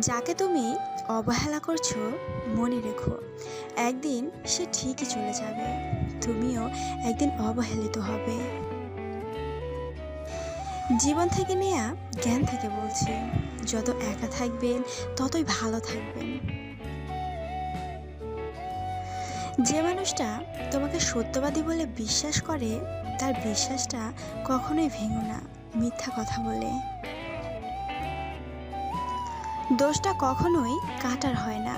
যাকে তুমি অবহেলা করছ, মনে রেখো। একদিন সে ঠিকই চলে যাবে। তুমিও একদিন অবহেলিত হবে। জীবন থেকে নেয়া জ্ঞান থেকে বলছি, যত একা থাকবেন, ততই ভালো থাকবেন। যে মানুষটা তোমাকে সত্যবাদী বলে বিশ্বাস করে, তার বিশ্বাসটা কখনোই ভেঙো না, মিথ্যা কথা বলে। দোষটা কখনোই কাটার হয় না।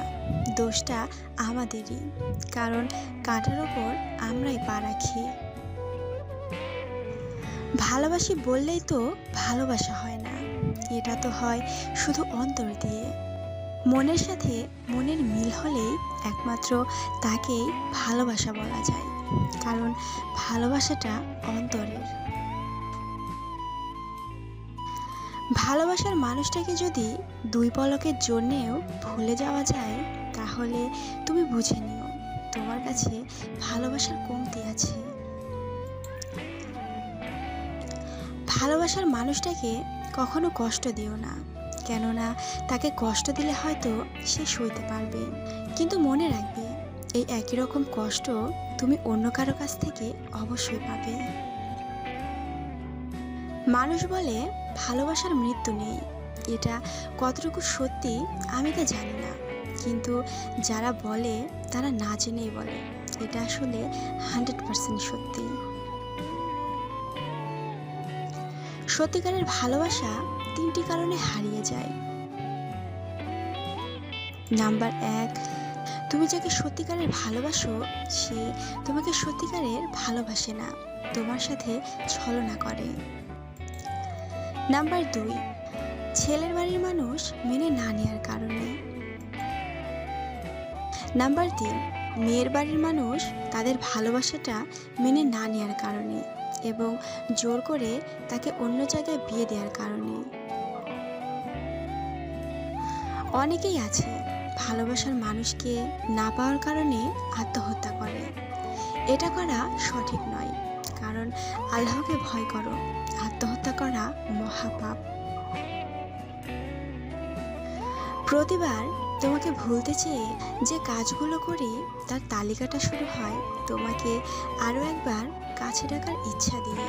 দোষটা আমাদেরই, কারণ কাটার ওপর আমরাই পা রাখি। ভালোবাসি বললেই তো ভালোবাসা হয় না। এটা তো হয় শুধু অন্তর দিয়ে। মনের সাথে মনের মিল হলেই একমাত্র তাকেই ভালোবাসা বলা যায়। কারণ ভালোবাসাটা অন্তরের। ভালোবাসার মানুষটাকে যদি দুই পলকের জন্যেও ভুলে যাওয়া যায়, তাহলে তুমি বুঝে নিও, তোমার কাছে ভালোবাসার কমতি আছে। ভালোবাসার মানুষটাকে কখনো কষ্ট দিও না, কেননা তাকে কষ্ট দিলে হয়তো সে সইতে পারবে। কিন্তু মনে রাখবে, এই একই রকম কষ্ট তুমি অন্য কারও কাছ থেকে অবশ্যই পাবে। মানুষ বলে ভালোবাসার মৃত্যু নেই। এটা কতটুকু সত্যি আমি তা জানি না। কিন্তু যারা বলে, তারা না জেনেই বলে। এটা আসলে হান্ড্রেড পার্সেন্ট সত্যি। সত্যিকারের ভালোবাসা তিনটি কারণে হারিয়ে যায়। নাম্বার এক, তুমি যাকে সত্যিকারের ভালোবাসো, সে তোমাকে সত্যিকারের ভালোবাসে না। তোমার সাথে ছলনা করে। নাম্বার দুই, ছেলের বাড়ির মানুষ মেনে না নেওয়ার কারণে। নাম্বার তিন, মেয়ের বাড়ির মানুষ তাদের ভালোবাসাটা মেনে না নেওয়ার কারণে এবং জোর করে তাকে অন্য জায়গায় বিয়ে দেওয়ার কারণে। অনেকেই আছে ভালোবাসার মানুষকে না পাওয়ার কারণে আত্মহত্যা করে। এটা করা সঠিক নয়। কারণ আল্লাহকে ভয় করো। আত্মহত্যা করা মহাপাপ। প্রতিবার তোমাকে ভুলতে চেয়ে যে কাজগুলো করি, তার তালিকাটা শুরু হয় তোমাকে আরও একবার কাছে ডাকার ইচ্ছা দিয়ে।